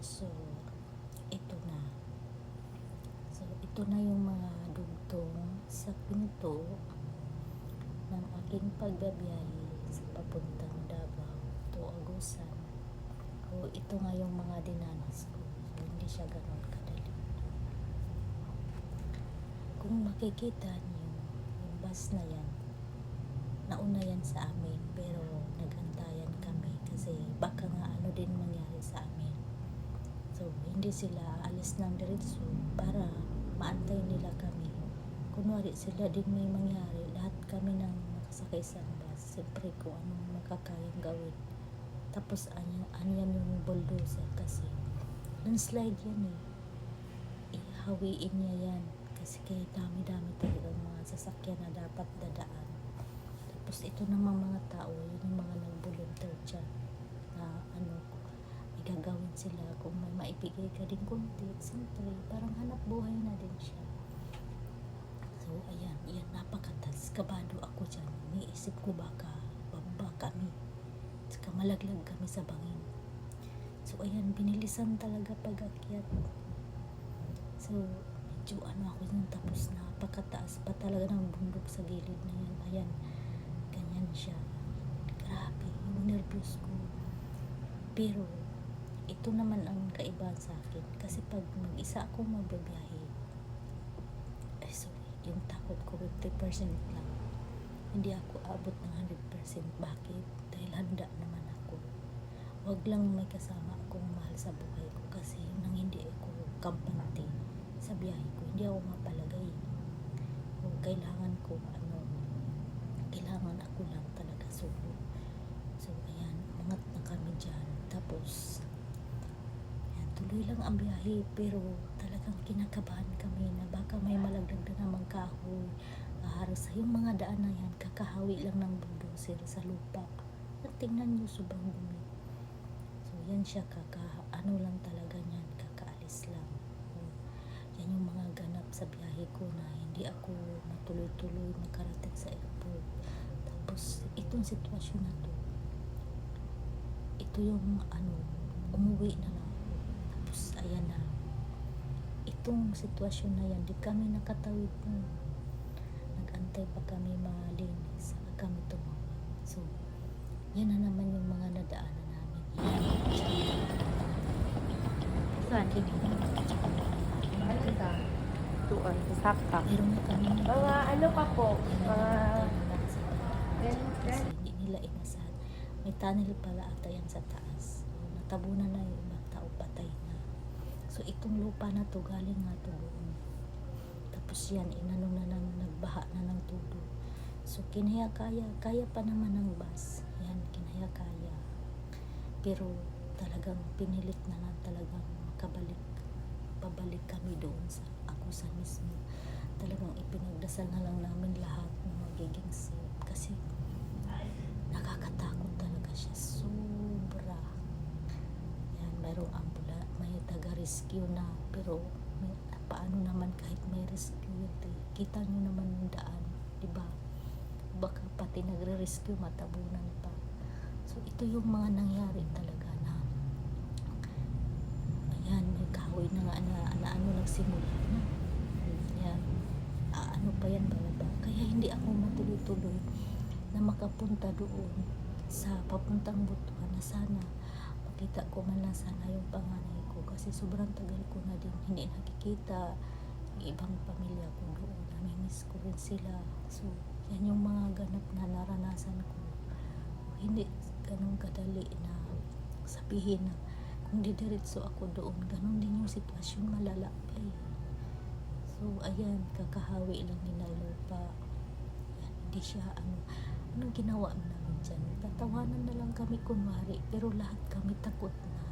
So, ito na. So, ito na yung mga dugtong sa pinto ng aking pagbabiyahe sa papuntang Davao to Agusan. O, ito nga yung mga dinanas ko. So, hindi siya ganun kadali. Kung makikita niyo, yung bus na yan, nauna yan sa amin pero nagantayan kami kasi baka nga ano din mangyari sa amin. So, hindi sila aalis ng diretso para maantay nila kami. Kunwari sila din may mangyari, lahat kami nang nakasakay sa bus. Siyempre kung anong makakayang gawin. Tapos anyan, anyan yung bulldozer kasi landslide yan eh. Ihawiin niya yan kasi kaya dami-dami talagang mga sasakyan na dapat dadaan. Tapos ito namang mga tao, yun yung mga nag-volunteer dyan na ano, may gagawin sila kung may maibigay ka din konti. Siyempre, parang hanap buhay na din siya. So, ayan, ayan, napakatas. Kabado ako dyan. Niisip ko baka bamba kami. Saka malaglag kami sa bangin. So, ayan, binilisan talaga pag-akyat. So, medyo ano ako dyan, tapos napakataas pa talaga ng bundok sa gilid na yan. Ayan, ganyan siya. Grabe, yung nervous ko. Pero, ito naman ang kaibahan sa akin. Kasi pag mag-isa ako magbabiyahe, ay sorry, yung takot ko 50% lang. Hindi ako abot ng 100%. Bakit? Dahil handa naman ako. Huwag lang may kasama akong mahal sa buhay ko kasi nang hindi ako kampante sa biyahe ko, hindi ako mapalagay. Kung kailangan ko, ano, kailangan ako lang talaga solo. So, ayan, umangat na kami dyan. Tapos, ayan, tuloy lang ang biyahe, pero talagang kinakabahan kami na baka may malagdag na namang kahoy. Aharos sa yung mga daan na yan, kakahawi lang ng bulldozer sa lupa. At tingnan nyo, sobrang dumi. So, yan siya, kaka, ano lang talaga niyan, kakaalis lang. So, yan yung mga ganap sa biyahe ko na hindi ako matuloy-tuloy makarating sa airport. Tapos, itong sitwasyon na to, ito yung ano, umuwi na lang ako. Tapos, ayan na. Itong sitwasyon na yan, di kami nakatawid nun. Nag-antay pa kami malinis. Saka kami tumawid. So, yan na naman yung mga nadaanan namin. Saan? Ano ka? Tuon, sakta. Meron na kami Mga ano pa po? Mga... Hindi nila inasahan. May tunnel pala ata yan sa taas. Natabunan na yung na. So, itong lupa na to, galing nga to doon. Tapos yan, inano na ng, nagbaha na ng tulo. So, kinaya kaya, pa naman ng bus. Yan, kinaya kaya. Pero, talagang pinilit na lang talagang makabalik pabalik kami doon sa akusa mismo. Talagang ipinagdasal na lang namin lahat na magiging safe. Kasi nakakatakot talaga siya. Sobra. Yan, mayroong taga-rescue na. Pero may, paano naman kahit may rescue yun, kita nyo naman yung daan. di ba Baka pati nagre-rescue matabunan pa. So, ito yung mga nangyari talaga na ayan, may kahoy na nga na, na ano nagsimula na. Yan. Ah, ano pa yan balaba. Kaya hindi ako matuloy-tuloy na makapunta doon sa papuntang butuan na sana makita ko man lang sana yung panganay ko kasi sobrang tagal ko na din hindi nakikita ibang pamilya ko doon namimiss ko rin sila so yan yung mga ganap na naranasan ko hindi ganun kadali na sabihin na kung didiretso ako doon, ganun din yung sitwasyon, malala pa eh. So, ayan, kakahawi lang ni na lupa. Ayan, hindi siya, ano, anong ginawa namin dyan? Tatawanan na lang kami kunwari, pero lahat kami takot na.